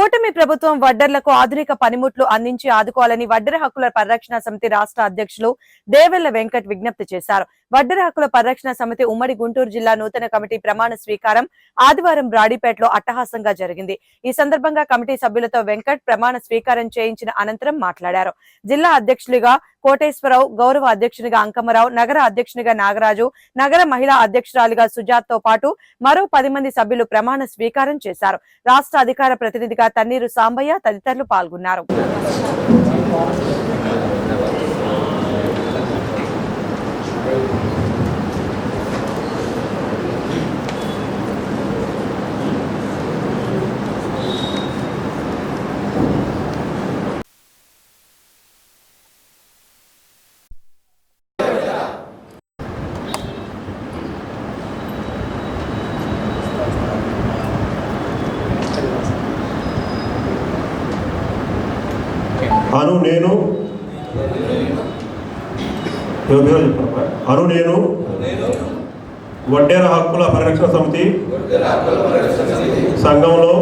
కూటమి ప్రభుత్వం వడ్డర్లకు ఆధునిక పనిముట్లు అందించి ఆదుకోవాలని వడ్డర హక్కుల పరిరక్షణ సమితి రాష్ట్ర అధ్యక్షులు దేవెళ్ళ వెంకట్ విజ్ఞప్తి చేశారు. వడ్డర హక్కుల పరిరక్షణ సమితి ఉమ్మడి గుంటూరు జిల్లా నూతన కమిటీ ప్రమాణ స్వీకారం ఆదివారం బ్రాడీపేటలో అట్టహాసంగా జరిగింది. ఈ సందర్భంగా కమిటీ సభ్యులతో వెంకట్ ప్రమాణ స్వీకారం చేయించిన అనంతరం మాట్లాడారు. జిల్లా అధ్యక్షులుగా కోటేశ్వరరావు గౌరవ అధ్యక్షునిగా అంకమరావు నగర అధ్యక్షునిగా నాగరాజు నగర మహిళా అధ్యక్షురాలుగా సుజాత్తో పాటు మరో పది మంది సభ్యులు ప్రమాణ స్వీకారం చేశారు. రాష్ట్ర అధికార ప్రతినిధిగా తన్నీరు సాంబయ్య తదితరులు పాల్గొన్నారు. అను నేను అను నేను వడ్డేర హక్కుల పరిరక్షణ సమితి సంఘంలో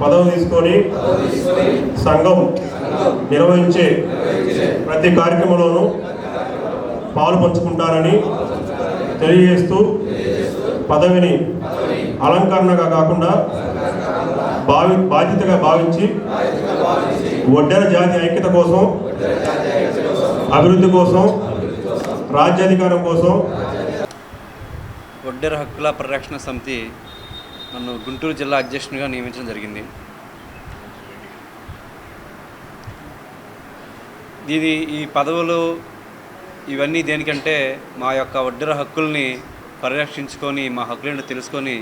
పదవి తీసుకొని సంఘం నిర్వహించే ప్రతి కార్యక్రమంలోనూ పాలు పంచుకుంటానని తెలియజేస్తూ పదవిని అలంకరణగా కాకుండా భావి బాధ్యతగా భావించి ఒడ్డెర జాతి ఐక్యత కోసం అభివృద్ధి కోసం రాజ్యాధికారం కోసం. ఒడ్డెర హక్కుల పరిరక్షణ సమితి నన్ను గుంటూరు జిల్లా అధ్యక్షునిగా నియమించడం జరిగింది. దీని ఈ పదవులు ఇవన్నీ దేనికంటే మా యొక్క ఒడ్డెర హక్కుల్ని పరిరక్షించుకొని మా హక్కులను తెలుసుకొని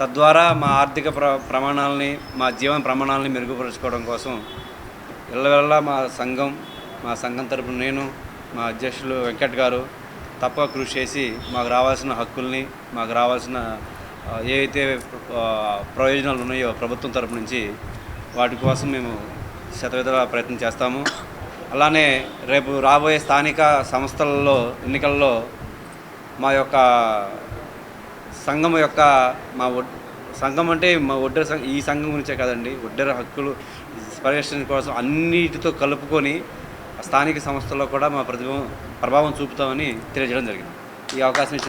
తద్వారా మా ఆర్థిక ప్ర ప్రమాణాలని మా జీవన ప్రమాణాలని మెరుగుపరుచుకోవడం కోసం వెళ్ళవెళ్ళ మా సంఘం మా సంఘం తరపున నేను మా అధ్యక్షులు వెంకట్ గారు తప్ప కృషి చేసి మాకు రావాల్సిన హక్కుల్ని మాకు రావాల్సిన ఏవైతే ప్రయోజనాలు ఉన్నాయో ప్రభుత్వం తరపు నుంచి వాటి కోసం మేము శతవిధాల ప్రయత్నం చేస్తాము. అలానే రేపు రాబోయే స్థానిక సంస్థలలో ఎన్నికల్లో మా యొక్క సంఘం యొక్క మా సంఘం అంటే మా ఒడ్డర సంఘం ఈ సంఘం గురించే కదండి. ఒడ్డర హక్కులు పరిరక్షణ కోసం అన్నిటితో కలుపుకొని స్థానిక సంస్థల్లో కూడా మా ప్రతిభ ప్రభావం చూపుతామని తెలియజేయడం జరిగింది. ఈ అవకాశం